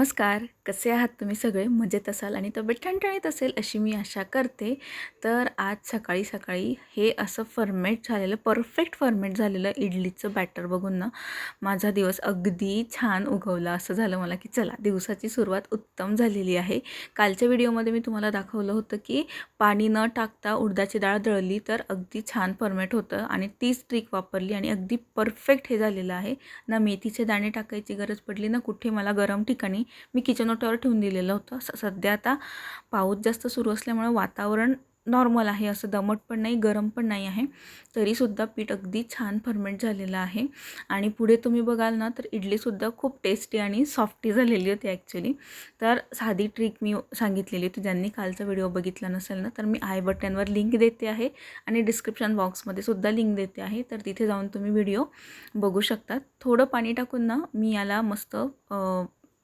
नमस्कार कसे आहात तुम्ही सगळे? मजेत असाल आणि तब्येत ठणठणीत असेल अशी मी आशा करते. तर आज सकाळी सकाळी हे असं फर्मेट झालेलं परफेक्ट फर्मेट झालेलं इडलीचं बॅटर बघून ना माझा दिवस अगदी छान उगवला. असं झालं मला की चला दिवसाची सुरुवात उत्तम झालेली आहे. कालच्या व्हिडिओमध्ये मी तुम्हाला दाखवलं होतं की पाणी न टाकता उडदाची डाळ दळली तर अगदी छान फर्मेट होतं आणि तीच ट्रिक वापरली आणि अगदी परफेक्ट हे झालेलं आहे. ना मेथीचे दाणे टाकायची गरज पडली ना कुठे मला गरम ठिकाणी मी किचन ओट्यावर ठेवून दिलेलं होतं. स सध्या आता पाऊस जास्त सुरू असल्यामुळे वातावरण नॉर्मल आहे. असं दमट पण नाही गरम पण नाही आहे. तरीसुद्धा पीठ अगदी छान फर्मेंट झालेलं आहे. आणि पुढे तुम्ही बघाल ना तर इडलीसुद्धा खूप टेस्टी आणि सॉफ्टी झालेली होती ॲक्च्युली तर साधी ट्रिक मी सांगितलेली होती. ज्यांनी कालचा व्हिडिओ बघितला नसेल ना तर मी आय बटनवर लिंक देते आहे. आणि डिस्क्रिप्शन बॉक्समध्ये सुद्धा लिंक देते आहे. तर तिथे जाऊन तुम्ही व्हिडिओ बघू शकतात थोडं पाणी टाकून ना मी याला मस्त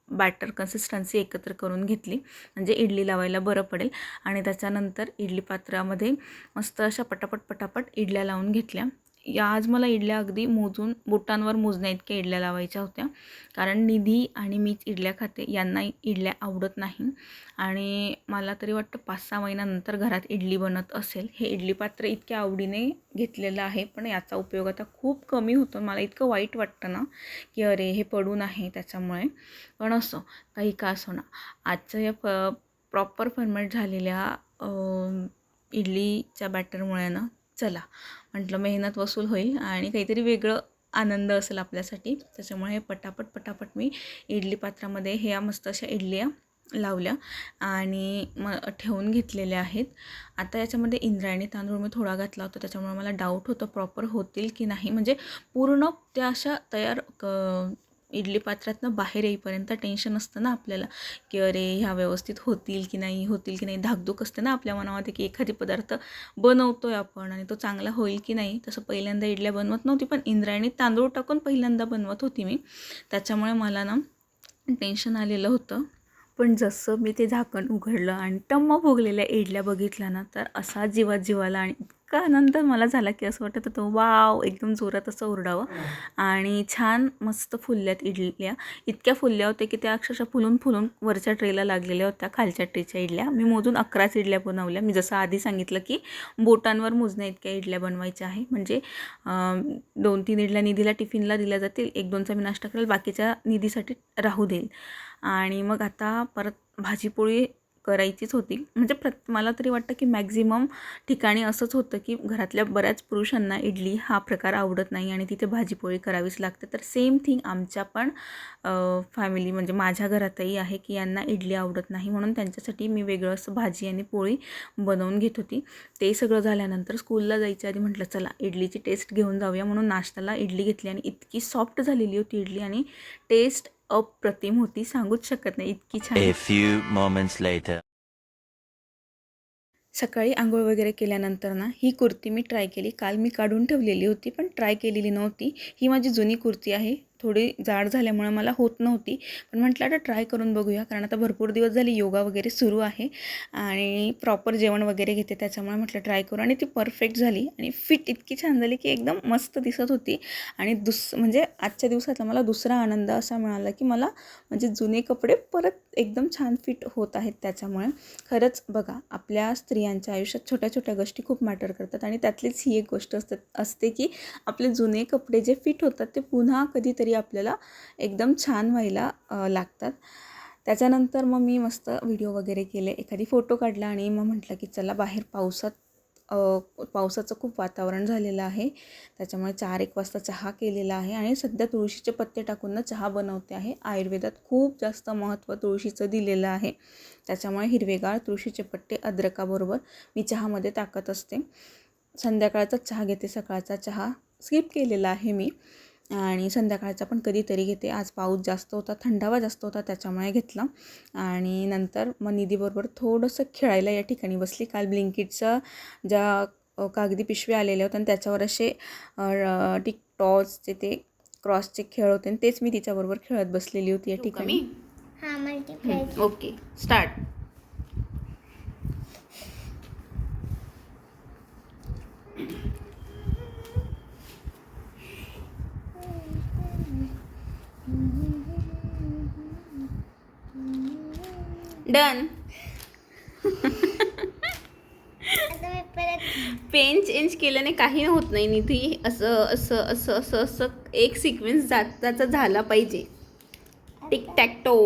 बॅटर कन्सिस्टन्सी एकत्र करून घेतली. म्हणजे इडली लावायला बरं पडेल. आणि त्याच्यानंतर इडली पात्रामध्ये मस्त अशा पटापट पटापट इडल्या लावून घेतल्या. या आज मला इडल्या अगदी मोजून बोटांवर मोजण्या इतक्या इडल्या लावायच्या होत्या. कारण निधी आणि मीच इडल्या खाते यांना इडल्या आवडत नाही. आणि मला तरी वाटतं पाच सहा महिन्यानंतर घरात इडली बनत असेल. हे इडली पात्र इतक्या आवडीने घेतलेलं आहे. पण याचा उपयोग आता खूप कमी होतो. मला इतकं वाईट वाटतं ना की अरे हे पडून आहे त्याच्यामुळे. पण असं काही का असो ना आजचं या प प्रॉपर फर्मेट झालेल्या इडलीच्या बॅटरमुळे ना चला. म्हटलं मेहनत वसूल होईल आणि काहीतरी वेगळं आनंद असेल आपल्यासाठी. त्याच्यामुळे पटापट पटापट मी इडली पात्रामध्ये ह्या मस्त अशा इडल्या लावल्या आणि म ठेवून घेतलेल्या आहेत. आता याच्यामध्ये इंद्रायणी तांदूळ मी थोडा घातला होता त्याच्यामुळे मला डाऊट होतं प्रॉपर होतील की नाही. म्हणजे पूर्ण त्या अशा तयार क इडली पात्रातनं बाहेर येईपर्यंत टेन्शन असतं ना आपल्याला की अरे ह्या व्यवस्थित होतील की नाही होतील की नाही धाकधूक असते ना आपल्या मनामध्ये की एखादी पदार्थ बनवतो आहे आपण आणि तो चांगला होईल की नाही. तसं पहिल्यांदा इडल्या बनवत नव्हती पण इंद्रायणी तांदूळ टाकून पहिल्यांदा बनवत होती मी. त्याच्यामुळे मला ना टेन्शन आलेलं होतं. पण जसं मी ते झाकण उघडलं आणि टम्म भोगलेल्या इडल्या बघितल्या ना तर असा जीवात जीवाला आणि इतका आनंद मला झाला की असं वाटत होतं वाव एकदम जोरात असं ओरडावं. आणि छान मस्त फुलल्यात इडल्या. इतक्या फुलल्या होत्या की त्या अक्षरशः फुलून फुलून वरच्या ट्रेला लागलेल्या होत्या खालच्या ट्रेच्या इडल्या. मी मोजून अकराच इडल्या बनवल्या. मी जसं आधी सांगितलं की बोटांवर मोजण्या इतक्या इडल्या बनवायच्या आहे. म्हणजे दोन तीन इडल्या निधीला टिफिनला दिल्या जातील. एक दोनचा मी नाश्ता करेल बाकीच्या निधीसाठी राहू देईल. आणि मग आता परत भाजीपोळी करायचीच होती. म्हणजे प्रत मला तरी वाटतं की मॅक्झिमम ठिकाणी असंच होतं की घरातल्या बऱ्याच पुरुषांना इडली हा प्रकार आवडत नाही आणि तिथे भाजीपोळी करावीच लागते. तर सेम थिंग आमच्या पण फॅमिली म्हणजे माझ्या घरातही आहे की यांना इडली आवडत नाही म्हणून त्यांच्यासाठी मी वेगळं असं भाजी आणि पोळी बनवून घेत होती. ते सगळं झाल्यानंतर स्कूलला जायच्या आधी म्हटलं चला इडलीची टेस्ट घेऊन जाऊया. म्हणून नाश्त्याला इडली घेतली आणि इतकी सॉफ्ट झालेली होती इडली आणि टेस्ट अप्रतिम होती सांगूच शकत नाही. इतकी छान. सकाळी आंघोळ वगैरे केल्यानंतर ना ही कुर्ती मी ट्राय केली. काल मी काढून ठेवलेली होती पण ट्राय केलेली नव्हती. ही माझी जुनी कुर्ती आहे. थोडी जाड झाल्यामुळे मला होत नव्हती. पण म्हटलं आता ट्राय करून बघूया कारण आता भरपूर दिवस झाले योगा वगैरे सुरू आहे आणि प्रॉपर जेवण वगैरे घेते त्याच्यामुळे म्हटलं ट्राय करू आणि ती परफेक्ट झाली आणि फिट इतकी छान झाली की एकदम मस्त दिसत होती. आणि दुस म्हणजे आजच्या दिवसातला मला दुसरा आनंद असा मिळाला की मला म्हणजे जुने कपडे परत एकदम छान फिट होत आहेत त्याच्यामुळे. खरंच बघा आपल्या स्त्रियांच्या आयुष्यात छोट्या छोट्या गोष्टी खूप मॅटर करतात आणि त्यातलीच ही एक गोष्ट असते असते की आपले जुने कपडे जे फिट होतात ते पुन्हा कधीतरी तरी आपल्याला एकदम छान व्हायला लागतात. त्याच्यानंतर मग मी मस्त व्हिडिओ वगैरे केले. एखादी फोटो काढला आणि मग म्हटलं की चला बाहेर पावसात पावसाचं खूप वातावरण झालेलं आहे. त्याच्यामुळे चार एक वाजता चहा केलेला आहे आणि सध्या तुळशीचे पत्ते टाकून चहा बनवते आहे. आयुर्वेदात खूप जास्त महत्त्व तुळशीचं दिलेलं आहे. त्याच्यामुळे हिरवेगाळ तुळशीचे पट्टे अद्रकाबरोबर मी चहामध्ये टाकत असते. संध्याकाळचा चहा घेते सकाळचा चहा. स्किप केलेला आहे मी. आणि संध्याकाळचा पण कधीतरी घेते. आज पाऊस जास्त होता थंडावा जास्त होता त्याच्यामुळे घेतला. आणि नंतर मग निधीबरोबर थोडंसं खेळायला या ठिकाणी बसली. काल ब्लिंकिटचं ज्या कागदी पिशव्या आलेल्या होत्या आणि त्याच्यावर असे टिक टॉसचे ते क्रॉसचे खेळ होते आणि तेच मी तिच्याबरोबर खेळत बसलेली होती या ठिकाणी. हा मल्टीप्लाय ओके. स्टार्ट. डन आता पेन चेंज केल्याने काही होत नाही निधी असं असं असं असं असं एक सिक्वेन्स जाताचा झाला पाहिजे. टिक टॅक टो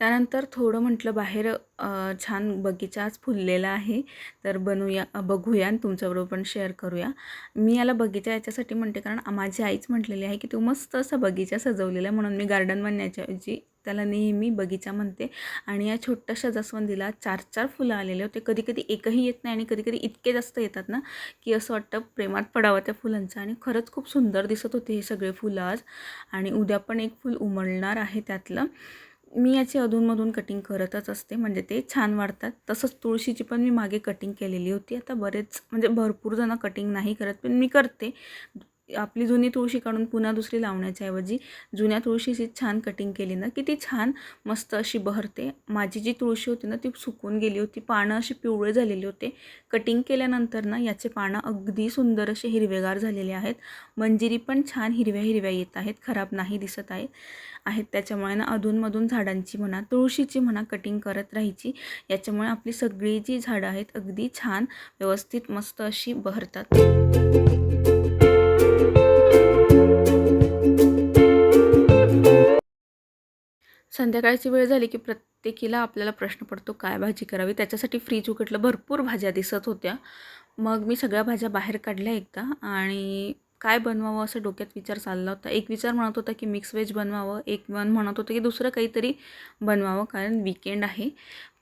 त्यानंतर थोडं म्हटलं बाहेर छान बगीचा आज फुललेला आहे. तर बनवूया बघूया आणि तुमच्याबरोबर पण शेअर करूया. मी याला बगीचा याच्यासाठी म्हणते कारण माझी आईच म्हटलेली आहे की तू मस्त असा बगीचा सजवलेला आहे म्हणून मी गार्डन म्हणण्याच्या ऐवजी त्याला नेहमी बगीचा म्हणते. आणि या छोट्याशा जास्वंदीला चार चार फुलं आलेले होते. कधी कधी एकही येत नाही आणि कधी कधी इतके जास्त येतात ना की असं वाटतं प्रेमात पडावं त्या फुलांचं. आणि खरंच खूप सुंदर दिसत होते हे सगळे फुलं आज. आणि उद्या पण एक फुल उमलणार आहे त्यातलं. मी याची अधूनमधून कटिंग करतच असते. म्हणजे ते छान वाढतात. तसंच तुळशीची पण मी मागे कटिंग केलेली होती. आता बरेच म्हणजे भरपूर जण कटिंग नाही करत पण मी करते. आपली जुनी तुळशी काढून पुन्हा दुसरी लावण्याच्या ऐवजी जुन्या तुळशीची छान कटिंग केली ना की ती छान मस्त अशी बहरते. माझी जी तुळशी होती ना ती सुकून गेली होती पानं अशी पिवळे झालेली होते. कटिंग केल्यानंतर ना याचे पानं अगदी सुंदर असे हिरवेगार झालेले आहेत. मंजिरी पण छान हिरव्या हिरव्या येत आहेत खराब नाही दिसत आहेत. आहेत त्याच्यामुळे ना अधूनमधून झाडांची म्हणा तुळशीची म्हणा कटिंग करत राहायची. याच्यामुळे आपली सगळी जी झाडं आहेत अगदी छान व्यवस्थित मस्त अशी बहरतात. संध्याकाळची वेळ झाली की प्रत्येकीला आपल्याला प्रश्न पडतो काय भाजी करावी? त्याच्यासाठी फ्रीज उघडलं भरपूर भाज्या दिसत होत्या. मग मी सगळ्या भाज्या बाहेर काढल्या एकदा आणि काय बनवावं असं डोक्यात विचार चालला होता? एक विचार म्हणत होता की मिक्स व्हेज बनवावं एक मन म्हणत होतं की दुसरं काहीतरी बनवावं कारण विकेंड आहे.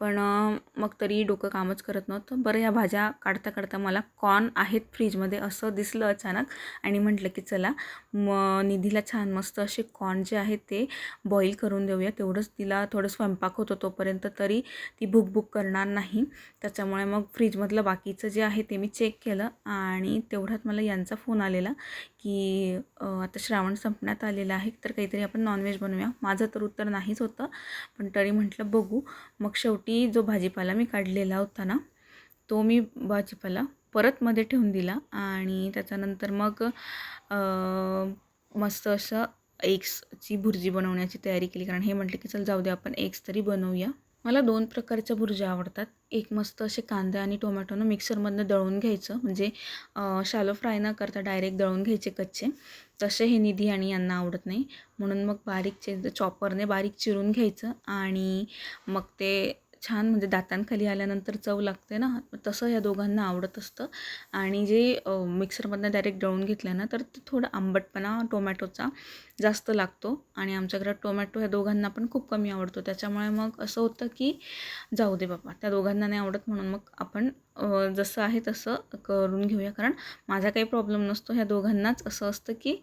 पण मग तरी डोकं कामच करत नव्हतं. बरं या भाज्या काढता काढता मला कॉर्न आहेत फ्रीजमध्ये असं दिसलं अचानक. आणि म्हटलं की चला मग निधीला छान मस्त असे कॉर्न जे आहेत ते बॉईल करून देऊया. तेवढंच तिला थोडं स्वयंपाक होतो तोपर्यंत तरी ती भूक भूक करणार नाही. त्याच्यामुळे मग फ्रीजमधलं बाकीचं जे आहे ते मी चेक केलं आणि तेवढ्यात मला यांचा फोन आलेला. की आता श्रावण संपण्यात आलेला आहे तर काहीतरी आपण नॉनव्हेज बनवूया. माझं तर उत्तर नाहीच होतं पण तरी म्हटलं बघू. मग शेवटी जो भाजीपाला मी काढलेला होता ना तो मी भाजीपाला परत मध्ये ठेवून दिला आणि त्याच्यानंतर मग मस्त असं एग्सची भुर्जी बनवण्याची तयारी केली. कारण हे म्हटलं की चल जाऊ दे आपण एग्स तरी बनवूया. मला दोन प्रकारच्या भुर्ज्या आवडतात. एक मस्त असे कांदा आणि टोमॅटोनं मिक्सरमधनं दळून घ्यायचं. म्हणजे शालो फ्राय न करता डायरेक्ट दळून घ्यायचे कच्चे. तसे हे निधी आणि यांना आवडत नाही. म्हणून मग बारीक चे चॉपरने बारीक चिरून घ्यायचं आणि मग ते छान म्हणजे दातांखाली आल्यानंतर चव लागते ना तसं ह्या दोघांना आवडत असतं. आणि जे मिक्सरमधनं डायरेक्ट दळून घेतलं ना तर ते थोडं आंबटपणा टोमॅटोचा जास्त लागतो. आणि आमच्या घरात टोमॅटो ह्या दोघांना पण खूप कमी आवडतो. त्याच्यामुळे मग असं होतं की जाऊ दे बाबा त्या दोघांना नाही आवडत म्हणून मग आपण जसं आहे तसं करून घेऊया. कारण माझा काही प्रॉब्लेम नसतो. ह्या दोघांनाच असं असतं की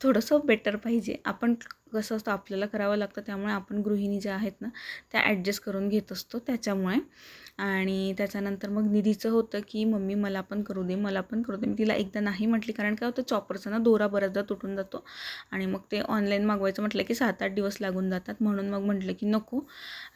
थोडंसं बेटर पाहिजे. आपण कसं असतं आपल्याला करावं लागतं त्यामुळे आपण गृहिणी ज्या आहेत ना त्या ॲडजस्ट करून घेत असतो त्याच्यामुळे. आणि त्याच्यानंतर मग निधीचं होतं की मम्मी मला पण करू दे मला पण करू दे. मी तिला एकदा नाही म्हटली कारण काय होतं चॉपरचा ना दोरा बऱ्याचदा तुटून जातो. आणि मग ते ऑनलाईन मागवायचं म्हटलं की सात आठ दिवस लागून जातात. म्हणून मग म्हटलं की नको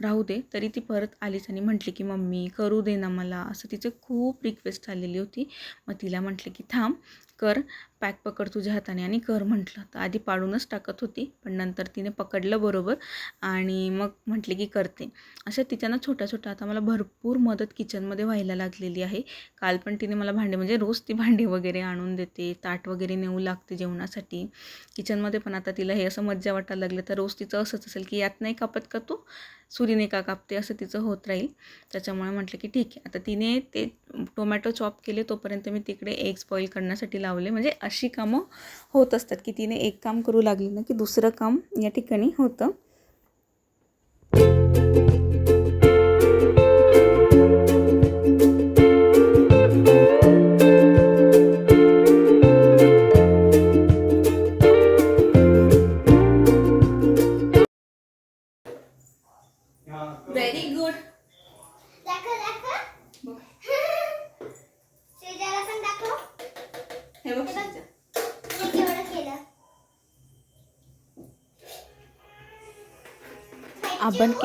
राहू दे. तरी ती परत आलीच आणि म्हटली की मम्मी करू दे ना मला. असं तिचे खूप रिक्वेस्ट आलेली होती. मग तिला म्हटलं की थांब कर. पॅक पकड तुझ्या हाताने आणि कर म्हटलं. तर आधी पाडूनच टाकत होती पण नंतर तिने पकडलं बरोबर आणि मग म्हटले की करते. अशा तिच्यानं छोट्या छोट्या आता मला भरपूर मदत किचनमध्ये व्हायला लागलेली आहे. काल पण तिने मला भांडे म्हणजे रोज ती भांडे वगैरे आणून देते ताट वगैरे नेऊ लागते जेवणासाठी. किचनमध्ये पण आता तिला हे असं मज्जा वाटायला लागलं तर रोज तिचं असंच असेल की यात नाही कापत का तू? सुरीने का कापते? असं तिचं होत राहील. त्याच्यामुळे म्हटलं की ठीक आहे. आता तिने ते टोमॅटो चॉप केले तोपर्यंत मी तिकडे एग्स बॉईल करण्यासाठी लावले. म्हणजे अशी कामं होत असतात की तिने एक काम करू लागली ना की दुसरं काम या ठिकाणी होतं.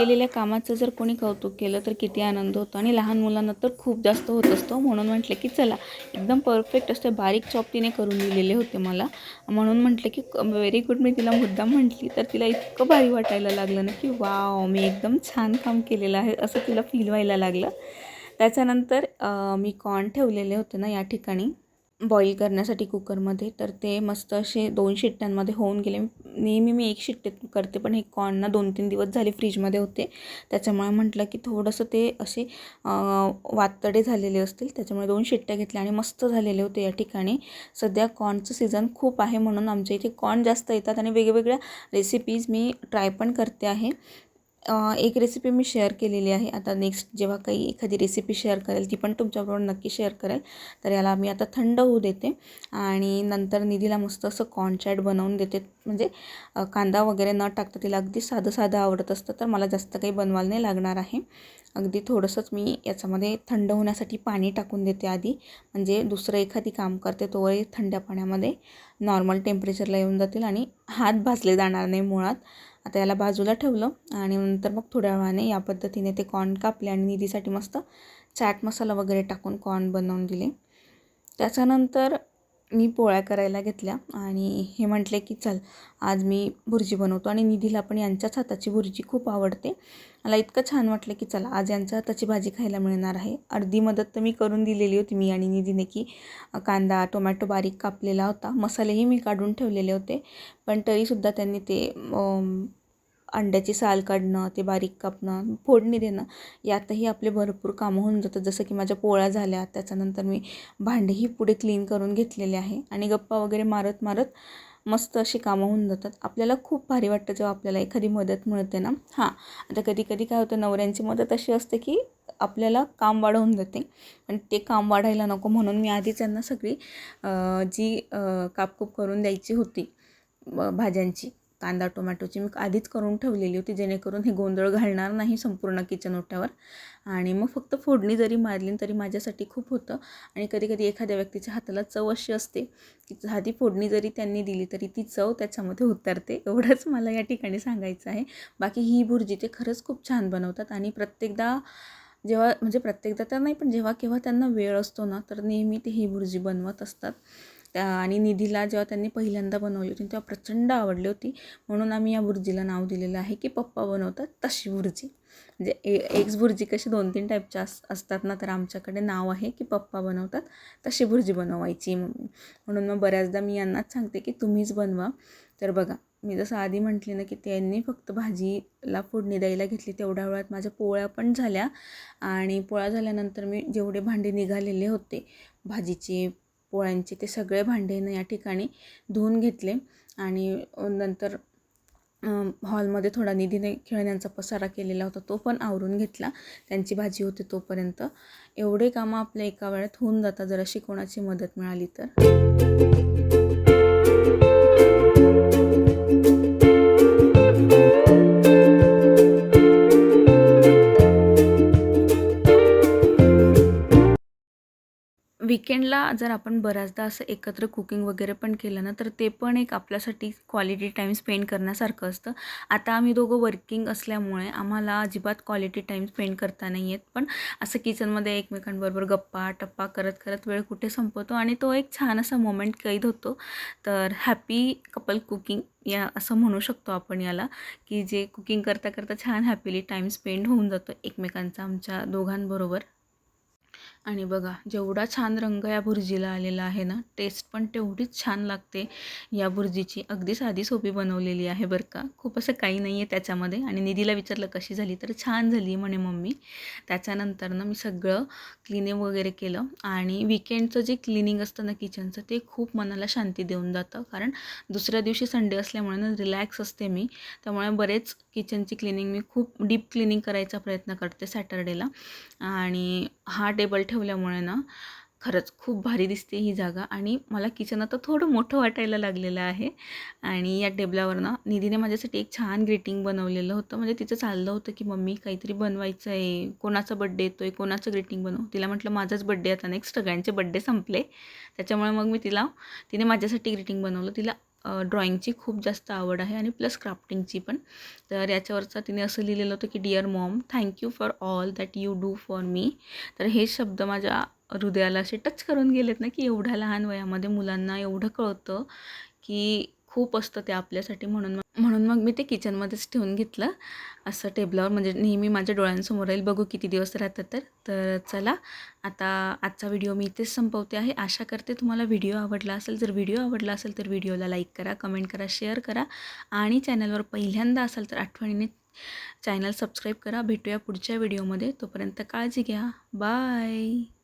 केलेल्या कामाचं जर कोणी कौतुक केलं तर किती आनंद होतो. आणि लहान मुलांना तर खूप जास्त होत असतो. म्हणून म्हटलं की चला एकदम परफेक्ट असते बारीक चॉप तिने करून दिलेले होते मला. म्हणून म्हटलं की व्हेरी गुड मी तिला मुद्दा म्हटली तर तिला इतकं भारी वाटायला लागलं ना की वाव मी एकदम छान काम केलेलं आहे असं तिला फील व्हायला लागलं. त्याच्यानंतर मी कॉर्न ठेवलेले होते ना या ठिकाणी. बॉईल करण्यासाठी कुकरमध्ये तर ते मस्त असे दोन शिट्ट्यांमध्ये होऊन गेले. नेहमी मी एक शिट्टे करते पण हे कॉर्नना दोन तीन दिवस झाले फ्रीजमध्ये होते. त्याच्यामुळे म्हटलं की थोडंसं ते असे वातडे झालेले असतील. त्याच्यामुळे दोन शिट्ट्या घेतल्या आणि मस्त झालेले होते या ठिकाणी. सध्या कॉर्नचं सीझन खूप आहे म्हणून आमच्या इथे कॉर्न जास्त येतात आणि वेगवेगळ्या रेसिपीज मी ट्राय पण करते आहे. एक रेसिपी मी शेअर केलेली आहे. आता नेक्स्ट जेव्हा काही एखादी रेसिपी शेअर करेल ती पण तुमच्याबरोबर नक्की शेअर करेल. तर याला मी आता थंड होऊ देते आणि नंतर निधीला मस्त असं कॉन्चॅट बनवून देते. म्हणजे कांदा वगैरे न टाकता तिला अगदी साधं साधं आवडत असतं तर मला जास्त काही बनवायला नाही लागणार आहे. अगदी थोडंसंच मी याच्यामध्ये थंड होण्यासाठी पाणी टाकून देते आधी. म्हणजे दुसरं एखादी काम करते तोही थंड्या पाण्यामध्ये नॉर्मल टेम्परेचरला येऊन जातील आणि हात भाजले जाणार नाही मुळात. आता याला बाजूला ठेवलं आणि नंतर मग थोड्या वेळाने या पद्धतीने ते कॉर्न कापले आणि निधीसाठी मस्त चाट मसाला वगैरे टाकून कॉर्न बनवून दिले. त्याच्यानंतर मी पोळ्या करायला घेतल्या आणि हे म्हटले की चल आज मी भुर्जी बनवतो आणि निधीला पण यांच्याच हाताची भुर्जी खूप आवडते. मला इतकं छान वाटलं की चला आज यांच्या हाताची भाजी खायला मिळणार आहे. अर्धी मदत तर मी करून दिलेली होती मी आणि निधीने की कांदा टोमॅटो बारीक कापलेला होता. मसालेही मी काढून ठेवलेले होते. पण तरीसुद्धा त्यांनी ते अंड्याची साल काढणं ते बारीक कापणं फोडणी देणं यातही आपले भरपूर कामं होऊन जातात. जसं की माझ्या पोळ्या झाल्या त्याच्यानंतर मी भांडेही पुढे क्लीन करून घेतलेले आहे आणि गप्पा वगैरे मारत मारत मस्त अशी कामं होऊन जातात. आपल्याला खूप भारी वाटतं जेव्हा आपल्याला एखादी मदत मिळते ना? हां आता कधी कधी काय होतं नवऱ्यांची मदत अशी असते की आपल्याला काम वाढवून जाते पण ते काम वाढायला नको म्हणून मी आधी त्यांना सगळी जी कापकूप करून द्यायची होती भाज्यांची कांदा टोमॅटोची मी आधीच करून ठेवलेली होती जेणेकरून हे गोंधळ घालणार नाही संपूर्ण किचन ओट्यावर. आणि मग फक्त फोडणी जरी मारली तरी माझ्यासाठी खूप होतं. आणि कधी कधी एखाद्या व्यक्तीच्या हाताला चव अशी असते की साधी फोडणी जरी त्यांनी दिली तरी ती चव त्याच्यामध्ये उतरते. एवढंच मला या ठिकाणी सांगायचं आहे. बाकी ही भुर्जी ते खरंच खूप छान बनवतात आणि प्रत्येकदा जेव्हा म्हणजे प्रत्येकदा तर नाही पण जेव्हा केव्हा त्यांना वेळ असतो ना तर नेहमी ते ही भुर्जी बनवत असतात. आणि निधीला जेव्हा त्यांनी पहिल्यांदा बनवली होती तेव्हा प्रचंड आवडली होती. म्हणून आम्ही या भुर्जीला नाव दिलेलं आहे की पप्पा बनवतात तशी भुर्जी म्हणजे ए एग्स भुर्जी कशी दोन तीन टाईपच्या अस असतात ना तर आमच्याकडे नाव आहे की पप्पा बनवतात तशी भुर्जी बनवायची मम्मी म्हणून मग बऱ्याचदा मी यांनाच सांगते की तुम्हीच बनवा. तर बघा मी जसं आधी म्हटले ना की त्यांनी फक्त भाजीला फोडणी द्यायला घेतली तेवढ्या वेळात माझ्या पोळ्या पण झाल्या. आणि पोळ्या झाल्यानंतर मी जेवढे भांडे निघालेले होते भाजीचे पोळ्यांचे ते सगळे भांडेनं या ठिकाणी धुवून घेतले. आणि नंतर हॉलमध्ये थोडा निधीने खेळण्यांचा पसारा केलेला होता तो पण आवरून घेतला. त्यांची भाजी होती तोपर्यंत. एवढे कामं आपल्या एका वेळात होऊन जातात जर अशी कोणाची मदत मिळाली तर. विकेंडला जर आपण बऱ्याचदा असं एकत्र कुकिंग वगैरे पण केलं ना तर ते पण एक आपल्यासाठी क्वालिटी टाईम स्पेंड करण्यासारखं असतं. आता आम्ही दोघं वर्किंग असल्यामुळे आम्हाला अजिबात क्वालिटी टाईम स्पेंड करता नाही येत. पण असं किचनमध्ये एकमेकांबरोबर गप्पा टप्पा करत करत वेळ कुठे संपवतो आणि तो एक छान असा मोमेंट कैद होतो. तर हॅपी कपल कुकिंग या असं म्हणू शकतो आपण याला की जे कुकिंग करता करता छान हॅपीली टाईम स्पेंड होऊन जातो एकमेकांचा आमच्या दोघांबरोबर. आणि बघा जेवढा छान रंग या भुर्जीला आलेला आहे ना टेस्ट पण तेवढीच छान लागते. या भुर्जीची अगदी साधी सोपी बनवलेली आहे बरं का. खूप असं काही नाही आहे त्याच्यामध्ये आणि निधीला विचारलं कशी झाली तर छान झाली म्हणे मम्मी. त्याच्यानंतर ना मी सगळं क्लिनिंग वगैरे केलं आणि विकेंडचं जे क्लिनिंग असतं ना किचनचं ते खूप मनाला शांती देऊन जातं. कारण दुसऱ्या दिवशी संडे असल्यामुळे ना रिलॅक्स असते मी. त्यामुळे बरेच किचनची क्लिनिंग मी खूप डीप क्लिनिंग करायचा प्रयत्न करते सॅटर्डेला आणि हा टेबल ठेवल्यामुळे ना खरंच खूप भारी दिसते ही जागा आणि मला किचन आता थोडं मोठं वाटायला लागलेलं आहे. आणि या टेबलावर ना निधीने माझ्यासाठी एक छान ग्रीटिंग बनवलेलं होतं. म्हणजे तिचं चाललं होतं की मम्मी काहीतरी बनवायचं आहे कोणाचा बड्डे येतो आहे कोणाचं ग्रीटिंग बनवू? तिला म्हटलं माझाच बड्डे आता नेक्स्ट सगळ्यांचे बड्डे संपले. त्याच्यामुळे मग मी तिला तिने माझ्यासाठी ग्रीटिंग बनवलं. तिला ड्रॉइंगची खूप जास्त आवड आहे आणि प्लस क्राफ्टिंगची पण. तर याच्यावरचं तिने असं लिहिलेलं होतं की dear mom thank you for all that you do for me तर हे शब्द माझ्या हृदयाला असे टच करून गेलेत ना की एवढ्या लहान वयामध्ये मुलांना एवढं कळतं की खूप असतं ते आपल्यासाठी म्हणून. म्हणून मग मी ते किचनमध्येच ठेवून घेतलं. असं टेबलावर म्हणजे नेहमी माझ्या डोळ्यांसमोर राहील. बघू किती दिवस राहतात तर. तर चला आता आजचा व्हिडिओ मी इथेच संपवते आहे. आशा करते तुम्हाला व्हिडिओ आवडला असेल जर व्हिडिओ आवडला असेल तर व्हिडिओला लाईक करा कमेंट करा शेअर करा आणि चॅनलवर पहिल्यांदा असाल तर आठवणीने चॅनल सबस्क्राईब करा. भेटूया पुढच्या व्हिडिओमध्ये. तोपर्यंत काळजी घ्या. बाय.